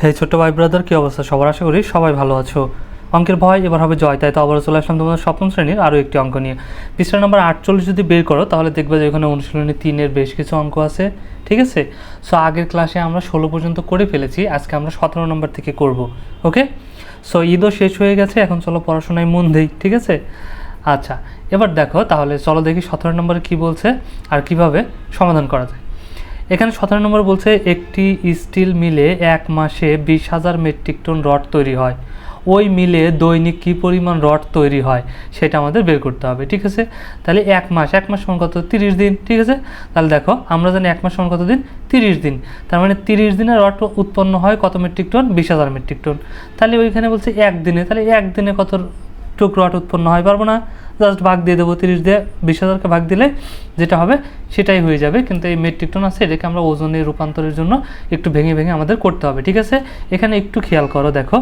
হে ছোট্ট ভাই ব্রাদার কী অবস্থা? সবার আশা করি সবাই ভালো আছো। অঙ্কের ভয় এবার হবে জয়, তাই তো আবার চলে আসলাম তোমাদের সপ্তম শ্রেণির আরও একটি অঙ্ক নিয়ে। পৃষ্ঠা নম্বর আটচল্লিশ যদি বের করো, তাহলে দেখবে যে এখানে অনুশীলনী তিনের বেশ কিছু অঙ্ক আছে, ঠিক আছে? সো আগের ক্লাসে আমরা ষোলো পর্যন্ত করে ফেলেছি, আজকে আমরা সতেরো নম্বর থেকে করব ওকে সো ঈদও শেষ হয়ে গেছে, এখন চলো পড়াশোনায় মন দেই, ঠিক আছে? আচ্ছা এবার দেখো, তাহলে চলো দেখি সতেরো নম্বরে কী বলছে, আর কীভাবে সমাধান করা যায়। এখানে সতেরো নম্বর বলছে, একটি স্টিল মিলে এক মাসে বিশ হাজার মেট্রিক টন রড তৈরি হয়। ওই মিলে দৈনিক কী পরিমাণ রড তৈরি হয়, সেটা আমাদের বের করতে হবে, ঠিক আছে? তাহলে এক মাস এক মাস সমান কত? তিরিশ দিন, ঠিক আছে? তাহলে দেখো, আমরা জানি এক মাস সমান কত দিন? তিরিশ দিন। তার মানে তিরিশ দিনে রড উৎপন্ন হয় কত মেট্রিক টন? বিশ হাজার মেট্রিক টন। তাহলে ওইখানে বলছে একদিনে তাহলে একদিনে কত টুক রড উৎপন্ন হয়, পারব না। জাস্ট ভাগ দিয়ে দেবো, তিরিশ দিয়ে, বিশ হাজারকে ভাগ দিলে যেটা হবে সেটাই হয়ে যাবে। কিন্তু এই মেট্রিক টন আছে, এটাকে আমরা ওজনে রূপান্তরের জন্য একটু ভেঙে ভেঙে আমাদের করতে হবে, ঠিক আছে? এখানে একটু খেয়াল করো, দেখো।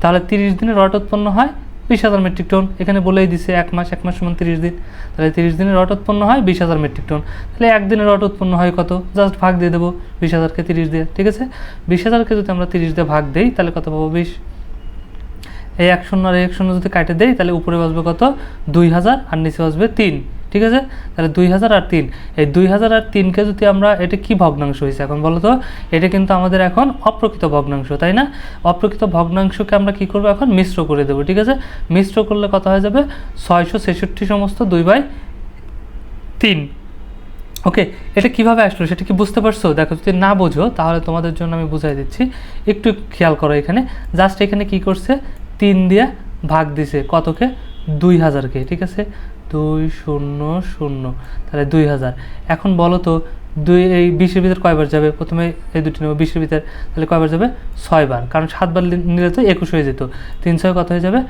তাহলে তিরিশ দিনে রড উৎপন্ন হয়, বিশ হাজার মেট্রিক টন এখানে বলেই দিছে, এক মাস এক মাস সমান তিরিশ দিন। তাহলে তিরিশ দিনে রড উৎপন্ন হয়, বিশ হাজার মেট্রিক টন তাহলে একদিনে রড উৎপন্ন হয় কত? জাস্ট ভাগ দিয়ে দেবো, বিশ হাজারকে তিরিশ দিয়ে, ঠিক আছে? বিশ হাজারকে যদি আমরা তিরিশ দিয়ে ভাগ দিই, তাহলে কত পাবো? বিশ। এই এক শূন্য আর এক শূন্য যদি কাটে দেই, তাহলে উপরে বাসবে কত? দুই হাজার আর নিচে বাসবে তিন, ঠিক আছে? তাহলে দুই হাজার আর তিন। এই দুই হাজার আর তিনকে যদি আমরা, এটা কি ভগ্নাংশ হয়েছে এখন বলো তো? এটা কিন্তু আমাদের এখন অপ্রকৃত ভগ্নাংশ, তাই না? অপ্রকৃত ভগ্নাংশকে আমরা কি করব এখন? মিশ্র করে দেবো, ঠিক আছে? মিশ্র করলে কত হয়ে যাবে? ছয়শো ছেষট্টি সমস্ত দুই বাই তিন। ওকে, এটা কীভাবে আসলো সেটা কি বুঝতে পারছ? দেখো, যদি না বোঝো, তাহলে তোমাদের জন্য আমি বুঝাই দিচ্ছি। একটু খেয়াল করো এখানে। জাস্ট এখানে কি করছে? তিন দিয়ে ভাগ দিছে, কতকে? দুই হাজারকে, ঠিক আছে? দুই শূন্য শূন্য, তাহলে দুই হাজার। এখন বলো তো, দুই, এই বিশের ভিতর কয়বার যাবে? প্রথমে এই দুটি নেব, বিশের ভিতর, তাহলে কয়বার যাবে? ছয়বার, কারণ সাতবার নিলে তো একুশ হয়ে যেত। তিন ছয় কত হয়ে যাবে?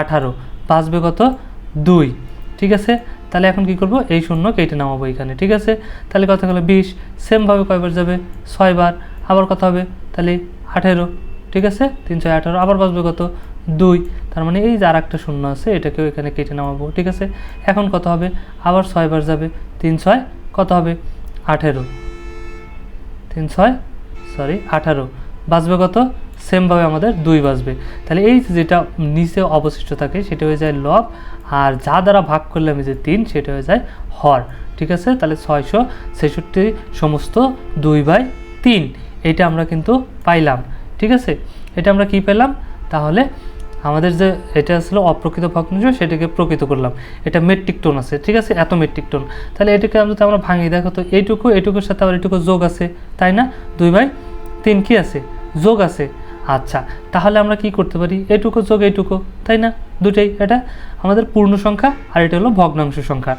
আঠারো। বাঁচবে কত? দুই, ঠিক আছে? তাহলে এখন কি করব? এই শূন্য কেটে নামাবো এখানে, ঠিক আছে? তাহলে কত গেলো বিশ সেমভাবে কয়বার যাবে? ছয়বার। আবার কত হবে? তাহলে আঠেরো। ঠিক আছে? তিন ছয় আঠারো, আবার বাঁচবে কত? দুই। তার মানে এই যে আর একটা শূন্য আছে, এটাকেও এখানে কেটে নামাবো, ঠিক আছে? এখন কত হবে? আবার ছয় ছয়বার যাবে। তিন, ছয়, কত হবে? আঠেরো। তিন, ছয় সরি আঠারো। বাঁচবে কত? সেমভাবে আমাদের দুই বাজবে তাহলে এই যেটা নিচে অবশিষ্ট থাকে, সেটা হয়ে যায় লব, আর যা দ্বারা ভাগ করলে আমি যে তিন, সেটা হয়ে যায় হর, ঠিক আছে? তাহলে ছয়শো ছেষট্টি সমস্ত দুই বাই তিন, এটা আমরা কিন্তু পাইলাম। ঠিক আছে? এটা আমরা কি পেলাম? তাহলে আমাদের যে এটা আসলে অপ্রকৃত ভগ্নাংশ, সেটাকে প্রকৃত করলাম। এটা মেট্রিক টন আছে, ঠিক আছে? এত মেট্রিক টন তাহলে এটাকে যদি আমরা ভাঙি, দেখো তো, এইটুকু, এইটুকুর সাথে আবার এটুকু যোগ আছে, তাই না? দুই বাই তিন কি আছে? যোগ আছে। আচ্ছা তাহলে আমরা কি করতে পারি? এটুকু যোগ এইটুকু, তাই না? দুটাই এটা আমাদের পূর্ণ সংখ্যা, আর এটা হলো ভগ্নাংশ সংখ্যা।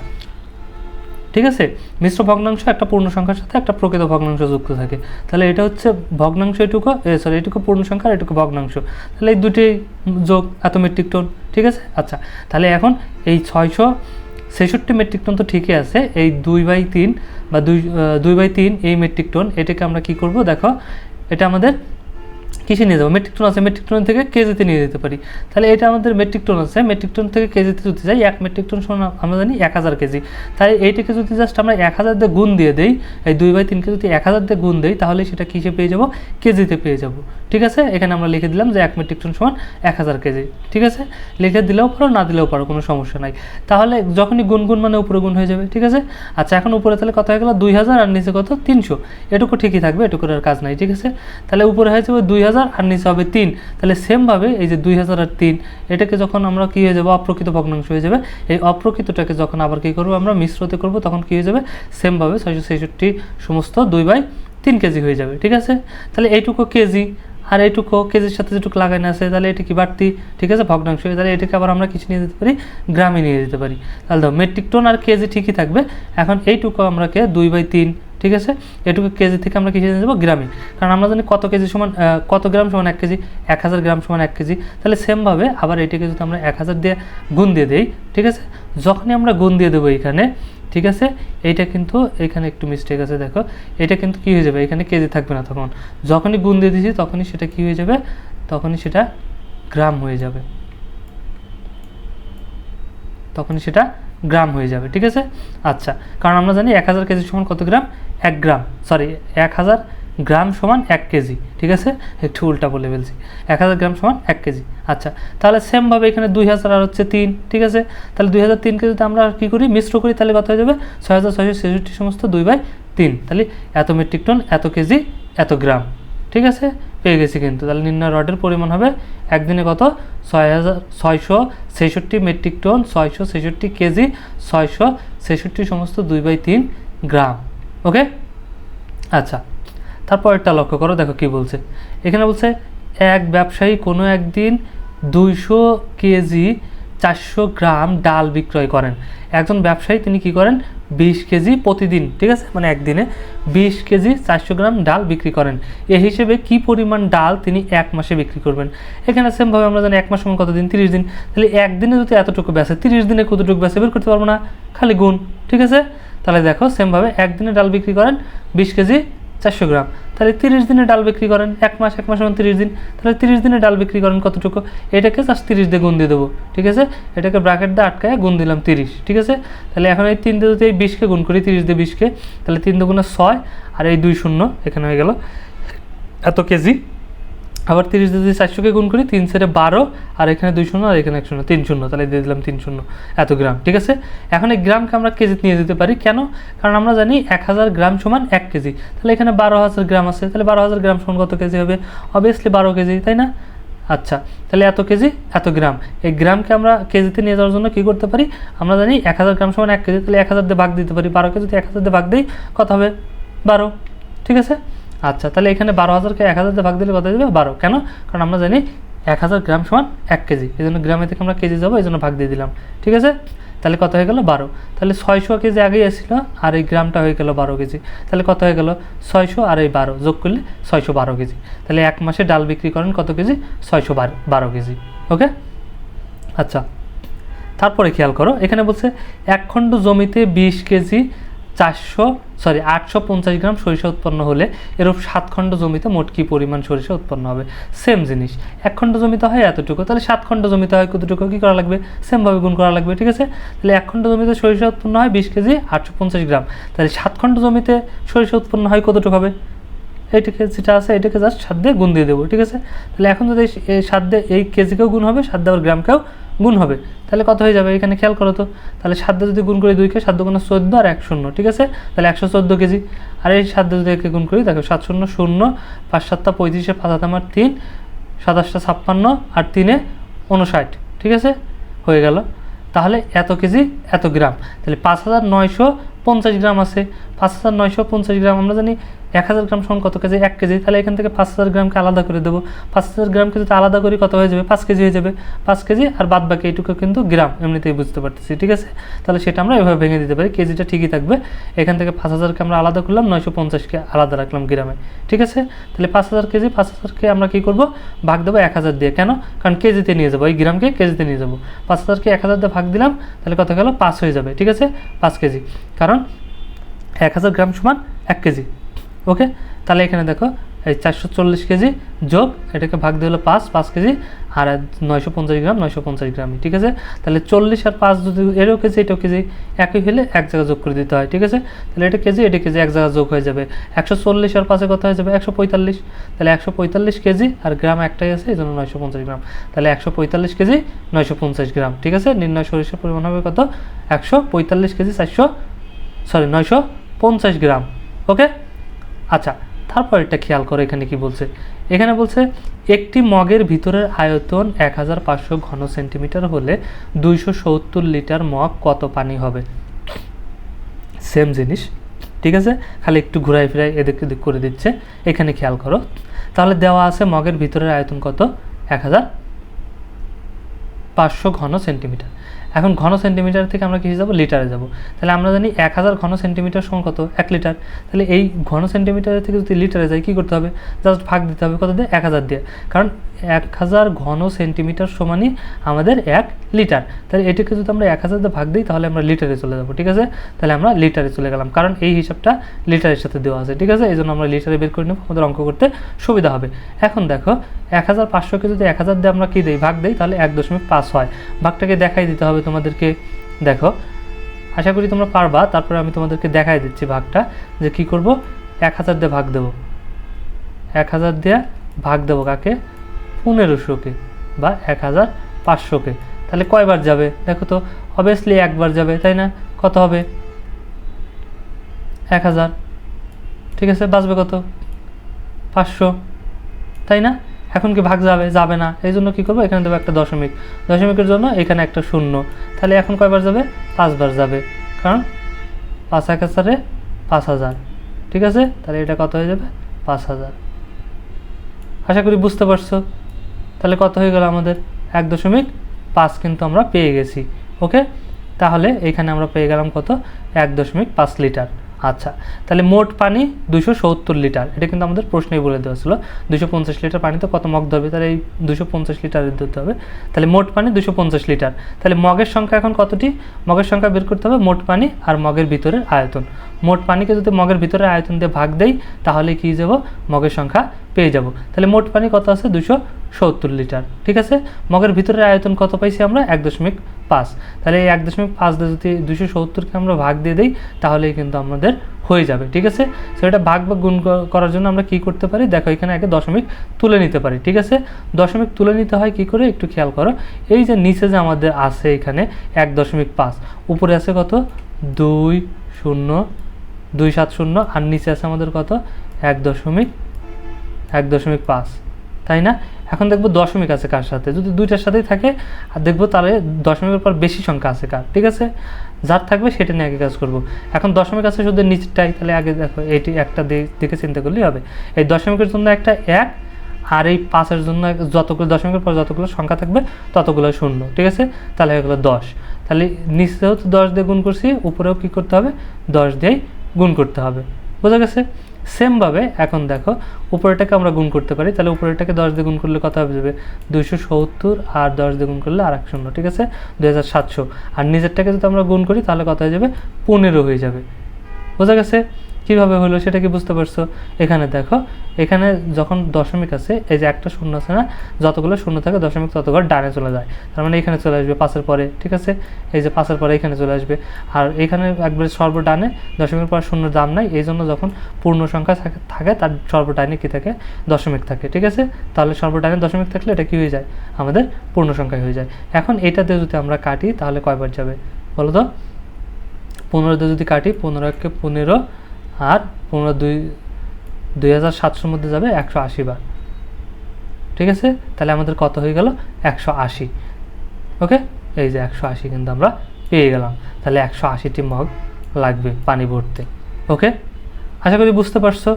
ঠিক আছে? মিশ্র ভগ্নাংশ একটা পূর্ণ সংখ্যার সাথে একটা প্রকৃত ভগ্নাংশ যুক্ত থাকে। তাহলে এটা হচ্ছে ভগ্নাংশ এটুকু সরি এটুকু পূর্ণ সংখ্যা আর এটুকু ভগ্নাংশ। তাহলে এই দুটি যোগ এত মেট্রিক টন ঠিক আছে? আচ্ছা তাহলে এখন এই ছয়শো ছেষট্টি মেট্রিক টন তো ঠিকই আছে, এই দুই বাই তিন বা দুই দুই বাই তিন এই মেট্রিক টন এটাকে আমরা কি করব? দেখো, এটা আমাদের কিসে নিয়ে যাব? মেট্রিক টন আছে মেট্রিক টন থেকে কেজিতে নিয়ে যেতে পারি। তাহলে এটা আমাদের মেট্রিক টন আছে। মেট্রিক টন থেকে কেজিতে যদি যাই, এক মেট্রিক টন সমান আমরা জানি এক হাজার কেজি তাহলে এইটাকে যদি জাস্ট আমরা এক হাজার দিয়ে গুণ দিয়ে দেই, এই দুই বাই তিনকে যদি এক হাজার দিয়ে গুণ দেই, তাহলে সেটা কিসে পেয়ে যাব? কেজিতে পেয়ে যাব। ঠিক আছে? এখানে আমরা লিখে দিলাম যে এক মেট্রিক টন সমান এক হাজার কেজি ঠিক আছে? লিখে দিলেও পারো, না দিলেও পারো, কোনো সমস্যা নাই। তাহলে যখনই গুণ মানে উপরে গুণ হয়ে যাবে, ঠিক আছে? আচ্ছা এখন উপরে তাহলে কত হয়ে গেল? দুই হাজার, আর নিচে কত? তিনশো। এটুকু ঠিকই থাকবে, এটুকুর আর কাজ নাই, ঠিক আছে? তাহলে উপরে হয়ে যাবে দুই হাজার আর নিচে হবে তিন। তাহলে সেমভাবে এই যে দুই হাজার আর তিন, এটাকে যখন আমরা কী হয়ে যাবে? অপ্রকৃত ভগ্নাংশ হয়ে যাবে। এই অপ্রকৃতটাকে যখন আবার কী করব আমরা? মিশ্রতে করব, তখন কী হয়ে যাবে? সেমভাবে ছয়শো ছেষট্টি সমস্ত দুই বাই তিন কেজি হয়ে যাবে, ঠিক আছে? তাহলে এইটুকু কেজি। আর এইটুকু কেজির সাথে যেটুকু লাগানো আছে, তাহলে এটা কি বাড়তি? ঠিক আছে, ভগ্নাংশ তাহলে এটাকে আবার আমরা কিছু নিয়ে যেতে পারি, গ্রামে নিয়ে যেতে পারি। তাহলে মেট্রিক টন আর কেজি ঠিকই থাকবে। এখন এইটুকু আমরা কে দুই বাই তিন ঠিক আছে? এটুকু কেজি থেকে আমরা কিসে যাব গ্রামে। কারণ আমরা জানি কত কেজি সমান কত গ্রাম সমান এক কেজি? এক হাজার গ্রাম সমান এক কেজি। তাহলে সেমভাবে আবার এটাকে যদি আমরা এক হাজার দিয়ে গুণ দিয়ে দিই, ঠিক আছে? যখনই আমরা গুণ দিয়ে দেবো এখানে, ঠিক আছে? এইটা কিন্তু এখানে একটু মিস্টেক আছে, দেখো। এটা কিন্তু কি হয়ে যাবে? এখানে কেজি থাকবে না তখন। যখনই গুণ দিয়ে দিয়েছি তখনই সেটা কি হয়ে যাবে? তখনই সেটা গ্রাম হয়ে যাবে। তখনই সেটা গ্রাম হয়ে যাবে, ঠিক আছে? আচ্ছা। কারণ আমরা জানি এক হাজার কেজি সমান কত গ্রাম? এক গ্রাম সরি এক হাজার গ্রাম সমান এক কেজি, ঠিক আছে? একটু উল্টা বলে ফেলছি। এক হাজার গ্রাম সমান এক কেজি। আচ্ছা তাহলে সেমভাবে এখানে দুই হাজার আর হচ্ছে তিন, ঠিক আছে? তাহলে দুই হাজার তিনকে যদি আমরা কী করি? মিশ্র করি, তাহলে কত হয়ে যাবে? ছয় হাজার ছয়শো ছেষট্টি সমস্ত দুই বাই তিন। তাহলে এত মেট্রিক টন এত কেজি, এত গ্রাম, ঠিক আছে? পেয়ে গেছি কিন্তু। তাহলে নির্ণয় রডের পরিমাণ হবে একদিনে কত? ছয় হাজার, ছয়শো ছেষট্টি মেট্রিক টন ছয়শো ছেষট্টি কেজি, ছয়শো ছেষট্টি সমস্ত দুই বাই তিন গ্রাম। ওকে? আচ্ছা তারপরটা লক্ষ্য করো, দেখো কি বলছে। এখানে বলছে, এক ব্যবসায়ী কোনো একদিন দুইশো কেজি চারশো গ্রাম ডাল বিক্রয় করেন। একজন ব্যবসায়ী, তিনি কি করেন? বিশ কেজি প্রতিদিন, ঠিক আছে? মানে একদিনে বিশ কেজি চারশো গ্রাম ডাল বিক্রি করেন। এ হিসেবে কি পরিমাণ ডাল তিনি এক মাসে বিক্রি করবেন? এখানে সেমভাবে আমরা জানি এক মাস সমান কত দিন তিরিশ দিন। তাহলে একদিনে যদি এতটুকু বেচে, তিরিশ দিনে কতটুকু বেচে বের করতে পারব না? খালি গুণ, ঠিক আছে? তাহলে দেখো সেমভাবে একদিনে ডাল বিক্রি করেন বিশ কেজি চারশো গ্রাম। তাহলে তিরিশ দিনে ডাল বিক্রি করেন এক মাস এক মাস তিরিশ দিন। তাহলে তিরিশ দিনে ডাল বিক্রি করেন কতটুকু? এটাকে জাস্ট তিরিশ দিয়ে গুণ দিয়ে দেবো, ঠিক আছে? এটাকে ব্র্যাকেট দিয়ে আটকায় গুণ দিলাম তিরিশ, ঠিক আছে? তাহলে এখন এই তিন দিয়ে যদি এই বিশকে গুণ করি, তিরিশ দিয়ে বিশকে, তাহলে তিন দুগুণে ছয় আর এই দুই শূন্য এখানে হয়ে গেল এত কেজি। আবার তিরিশ দিয়ে চারশোকে গুণ করি, তিন সেটে বারো, আর এখানে দুই শূন্য, আর এখানে এক শূন্য, তিন শূন্য, তাহলে দিয়ে দিলাম তিন শূন্য, এত গ্রাম, ঠিক আছে? এখন এই গ্রামকে আমরা কেজিতে নিয়ে যেতে পারি, কেন? কারণ আমরা জানি এক হাজার গ্রাম সমান এক কেজি, তাহলে এখানে বারো হাজার গ্রাম আছে, তাহলে বারো হাজার গ্রাম সমান কত কেজি হবে? অবভিয়াসলি বারো কেজি, তাই না? আচ্ছা তাহলে এত কেজি, এত গ্রাম, এই গ্রামকে আমরা কেজিতে নিয়ে যাওয়ার জন্য কী করতে পারি? আমরা জানি এক হাজার গ্রাম সমান এক কেজি, তাহলে এক হাজার দিয়ে ভাগ দিতে পারি বারো কেজি এক হাজার দিয়ে ভাগ দিই, কত হবে? বারো, ঠিক আছে? আচ্ছা তাহলে এখানে বারো হাজারকে এক হাজার ভাগ দিলে কত দেবে বারো। কেন? কারণ আমরা জানি এক হাজার গ্রাম সমান এক কেজি। এই জন্য গ্রামে থেকে আমরা কেজি যাব, এই জন্য ভাগ দিয়ে দিলাম। ঠিক আছে? তাহলে কত হয়ে গেল? বারো। তাহলে ছয়শো কেজি আগেই আসছিল আর এই গ্রামটা হয়ে গেল বারো কেজি। তাহলে কত হয়ে গেল? ছয়শো আর এই বারো। যোগ করলে ছয়শো বারো কেজি। তাহলে এক মাসে ডাল বিক্রি করেন কত কেজি? ছয়শো বারো কেজি। ওকে? আচ্ছা। তারপরে খেয়াল করো, এখানে বলছে এক খণ্ড জমিতে বিশ কেজি চারশো সরি আটশো পঞ্চাশ গ্রাম সরিষা উৎপন্ন হলে এরূপ সাত খণ্ড জমিতে মোট কী পরিমাণ সরিষা উৎপন্ন হবে? সেম জিনিস। এক খণ্ড জমিতে হয় এতটুকু, তাহলে সাত খণ্ড জমিতে হয় কতটুকু? কী করা লাগবে? সেমভাবে গুণ করা লাগবে, ঠিক আছে? তাহলে এক খণ্ড জমিতে সরিষা উৎপন্ন হয় বিশ কেজি, আটশো পঞ্চাশ গ্রাম। তাহলে সাত খণ্ড জমিতে সরিষা উৎপন্ন হয় কতটুকু হবে? এইটাকে যেটা আছে, এটাকে জাস্ট সাত দিয়ে গুণ দিয়ে দেবো, ঠিক আছে? তাহলে এখন যদি সাত দিয়ে, এই কেজিকেও গুণ হবে, সাত দেওয়ার গ্রামকেও গুণ হবে। তাহলে কত হয়ে যাবে? এখানে খেয়াল করো তো। তাহলে সাধ্য যদি গুণ করি দুইকে সাধ্য গুণ চোদ্দ আর এক শূন্য, ঠিক আছে? তাহলে একশো চোদ্দ কেজি। আর এই সাধ্য যদি একে গুণ করি, দেখো, সাত শূন্য শূন্য, পাঁচ সাতটা, পঁয়ত্রিশে, পাঁচ হাত আমার তিন, সাতাশটা, ছাপ্পান্ন আর তিনে উনষাট ঠিক আছে? হয়ে গেল। তাহলে এত কেজি, এত গ্রাম। তাহলে পাঁচ হাজার নয়শো পঞ্চাশ গ্রাম আছে, পাঁচ হাজার নয়শো পঞ্চাশ গ্রাম, আমরা জানি এক হাজার গ্রাম সমান কত কেজি? এক কেজি। তাহলে এখান থেকে পাঁচ হাজার গ্রামকে আলাদা করে দেবো। পাঁচ হাজার গ্রামকে যদি আলাদা করি কত হয়ে যাবে? পাঁচ কেজি হয়ে যাবে। পাঁচ কেজি আর বাদ বাকি এইটুকু কিন্তু গ্রাম, এমনিতেই বুঝতে পারতেছি, ঠিক আছে? তাহলে সেটা আমরা এভাবে ভেঙে দিতে পারি। কেজিটা ঠিকই থাকবে। এখান থেকে পাঁচ হাজারকে আমরা আলাদা করলাম, নয়শো পঞ্চাশকে আলাদা রাখলাম গ্রামে, ঠিক আছে? তাহলে পাঁচ হাজার কেজি, পাঁচ হাজারকে আমরা কী করব? ভাগ দেবো এক হাজার দিয়ে। কেন? কারণ কেজিতে নিয়ে যাব এই গ্রামকে কেজিতে নিয়ে যাব। পাঁচ হাজারকে এক হাজার দিয়ে ভাগ দিলাম, তাহলে কত গেল? পাঁচ হয়ে যাবে, ঠিক আছে? পাঁচ কেজি। কারণ এক হাজার গ্রাম সমান এক কেজি। ওকে? তাহলে এখানে দেখো, এই চারশো চল্লিশ কেজি যোগ, এটাকে ভাগ দিয়ে হলো পাঁচ পাঁচ কেজি, আর নয়শো পঞ্চাশ গ্রাম, নয়শো পঞ্চাশ গ্রামই, ঠিক আছে? তাহলে চল্লিশ আর পাঁচ যদি এরও কেজি, এটাও কেজি, একই হলে এক জায়গায় যোগ করে দিতে হয়, ঠিক আছে? তাহলে এটা কেজি এটা কেজি, এক জায়গায় যোগ হয়ে যাবে। একশো চল্লিশ আর পাঁচে কত হয়ে যাবে একশো পঁয়তাল্লিশ। তাহলে একশো পঁয়তাল্লিশ কেজি আর গ্রাম একটাই আছে, এই জন্য নয়শো পঞ্চাশ গ্রাম। তাহলে একশো পঁয়তাল্লিশ কেজি, নয়শো পঞ্চাশ গ্রাম, ঠিক আছে? নির্ণয় সরিষার পরিমাণ হবে কত? একশো পঁয়তাল্লিশ কেজি, চারশো সরি, নয়শো পঞ্চাশ গ্রাম ওকে আচ্ছা তারপর এটা খেয়াল করো এখানে কি বলছে। এখানে বলছে, একটি মগের ভিতরের আয়তন এক হাজার পাঁচশো ঘন সেন্টিমিটার হলে দুইশো সত্তর লিটার মগ কত পানি হবে? সেম জিনিস, ঠিক আছে? খালি একটু ঘুরাই ফিরাই এদিক এদিক করে দিচ্ছে, এখানে খেয়াল করো। তাহলে দেওয়া আছে মগের ভিতরের আয়তন কত? এক হাজার পাঁচশো ঘন সেন্টিমিটার। এখন ঘন সেন্টিমিটার থেকে আমরা কিসে যাব? লিটারে যাব। তাহলে আমরা জানি এক হাজার ঘন সেন্টিমিটার সমান কত? এক লিটার তাহলে এই ঘন সেন্টিমিটার থেকে যদি লিটারে যাই, কী করতে হবে? জাস্ট ভাগ দিতে হবে কত দিয়ে? এক হাজার দিয়ে। কারণ এক হাজার ঘন সেন্টিমিটার সমানই আমাদের এক লিটার। তাহলে এটাকে যদি আমরা এক হাজার ভাগ দিই, তাহলে আমরা লিটারে চলে যাব, ঠিক আছে? তাহলে আমরা লিটারে চলে গেলাম, কারণ এই হিসাবটা লিটারের সাথে দেওয়া আছে, ঠিক আছে? এই জন্য আমরা লিটারে বের করে নেব, আমাদের অঙ্ক করতে সুবিধা হবে। এখন দেখো, এক হাজার পাঁচশোকে যদি এক হাজার দিয়ে আমরা কী দিই, ভাগ দিই, তাহলে এক দশমিক পাঁচ হয়। ভাগটাকে দেখাই দিতে হবে তোমাদেরকে, দেখো, আশা করি তোমরা পারবা, তারপরে আমি তোমাদেরকে দেখাই দিচ্ছি ভাগটা, যে কি করব? এক হাজার দিয়ে ভাগ দেবো। এক হাজার দিয়ে ভাগ দেবো কাকে? পনেরোশোকে বা এক হাজার পাঁচশোকে। তাহলে কয়বার যাবে? দেখো তো অবভিয়াসলি একবার যাবে, তাই না? কত হবে? এক হাজার। ঠিক আছে, বাঁচবে কত? পাঁচশো। তাই না? এখন কি ভাগ যাবে? যাবে না। এই জন্য কী করব? এখানে দেবো একটা দশমিক। দশমিকের জন্য এখানে একটা শূন্য। তাহলে এখন কয়বার যাবে? পাঁচবার যাবে। কারণ পাঁচ এক হাজারে পাঁচ হাজার। ঠিক আছে? তাহলে এটা কত হয়ে যাবে? পাঁচ হাজার। আশা করি বুঝতে পারছ। তাহলে কত হয়ে গেল আমাদের? এক দশমিক পাঁচ কিন্তু আমরা পেয়ে গেছি, ওকে? তাহলে এখানে আমরা পেয়ে গেলাম কত? এক দশমিক পাঁচ লিটার। আচ্ছা তাহলে মোট পানি দুশো সত্তর লিটার, এটা কিন্তু আমাদের প্রশ্নেই বলে দেওয়া ছিল। দুশো পঞ্চাশ লিটার পানিতে কত মগ ধরবে? তাহলে এই দুশো পঞ্চাশ লিটারের ধরতে হবে। তাহলে মোট পানি দুশো পঞ্চাশ লিটার। তাহলে মগের সংখ্যা এখন কতটি? মগের সংখ্যা বের করতে হবে মোট পানি আর মগের ভিতরের আয়তন। মোট পানিকে যদি মগের ভিতরের আয়তন দিয়ে ভাগ দেই, তাহলে কি যাব? মগের সংখ্যা পেয়ে যাব। তাহলে মোট পানি কত আছে? দুশো সত্তর লিটার। ঠিক আছে? মগের ভিতরের আয়তন কত পাইছি আমরা? এক দশমিক পাঁচ। তাহলে এই এক দশমিক পাঁচ যদি দুশো সত্তরকে আমরা ভাগ দিয়ে দিই, তাহলেই কিন্তু আমাদের হয়ে যাবে। ঠিক আছে? সেটা ভাগ বা গুণ করার জন্য আমরা কি করতে পারি? দেখো, এখানে আগে দশমিক তুলে নিতে পারি। ঠিক আছে? দশমিক তুলে নিতে হয় কি করে? একটু খেয়াল করো। এই যে নিচে যে আমাদের আছে এখানে এক দশমিক পাঁচ, উপরে আছে কত? দুই শূন্য, দুই সাত শূন্য, আর নিচে আছে আমাদের কত? এক দশমিক এক দশমিক পাঁচ। তাই না? এখন দেখব দশমিক আছে কার সাথে? যদি দুইটার সাথেই থাকে, আর দেখব তাহলে দশমিকের পর বেশি সংখ্যা আছে কার, ঠিক আছে? যার থাকবে সেটা নিয়ে আগে কাজ করব। এখন দশমিক আছে শুধু নিচটাই, তাহলে আগে দেখো এটি একটা দি- দিকে চিন্তা করলেই হবে। এই দশমিকের জন্য একটা এক, আর এই পাঁচের জন্য যতগুলো দশমিকের পর যতগুলো সংখ্যা থাকবে, ততগুলো শূন্য, ঠিক আছে? তাহলে হয়ে গেলো দশ। তাহলে নিচেও তো দশ দিয়ে গুণ করছি, উপরেও কী করতে হবে? দশ দিয়েই গুণ করতে হবে। বোঝা গেছে? সেমভাবে, এখন দেখো উপরেটাকে আমরা গুণ করতে পারি, তাহলে উপরেটাকে দশ দিয়ে গুণ করলে কত হবে দুইশো সত্তর আর দশ দিয়ে গুণ করলে আর এক শূন্য, ঠিক আছে? দুই হাজার সাতশো। আর নিজেরটাকে যদি আমরা গুণ করি, তাহলে কত হয়ে যাবে? পনেরো হয়ে যাবে। বোঝা গেছে? কীভাবে হলো সেটা কি বুঝতে পারছ? এখানে দেখো, এখানে যখন দশমিক আছে, এই যে একটা শূন্য আছে না, যতগুলো শূন্য থাকে দশমিক ততগুলো ডানে চলে যায়। তার মানে এখানে চলে আসবে পাঁচের পরে, ঠিক আছে? এই যে পাঁচের পরে এখানে চলে আসবে। আর এখানে একবারে সর্বডানে দশমিকের পর শূন্য দাম নাই, এই জন্য যখন পূর্ণ সংখ্যা থাকে- তার সর্বডানে কী থাকে? দশমিক থাকে, ঠিক আছে? তাহলে সর্ব সর্বডানে দশমিক থাকলে এটা কী হয়ে যায়? আমাদের পূর্ণ সংখ্যা হয়ে যায়। এখন এটাতে যদি আমরা কাটি, তাহলে কয়বার যাবে? বলো তো? পনেরো দিয়ে যদি কাটি, পনেরো একে পনেরো আর পনেরো দুই দুই হাজার সাতশোর মধ্যে যাবে একশো আশি বার। ঠিক আছে? তাহলে আমাদের কত হয়ে গেল? একশো আশি। ওকে? এই যে একশো আশি কিন্তু আমরা পেয়ে গেলাম। তাহলে একশো আশিটি মগ লাগবে পানি ভরতে। ওকে? আশা করি বুঝতে পারছ।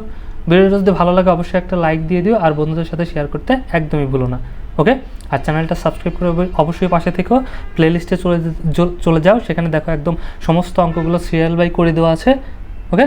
ভিডিওটা যদি ভালো লাগে অবশ্যই একটা লাইক দিয়ে দিও আর বন্ধুদের সাথে শেয়ার করতে একদমই ভুলো না। ওকে? আর চ্যানেলটা সাবস্ক্রাইব করে অবশ্যই- পাশে থেকেও প্লেলিস্টে চলে চলে যাও। সেখানে দেখো একদম সমস্ত অঙ্কগুলো সিরিয়াল বাই করে দেওয়া আছে। ওকে?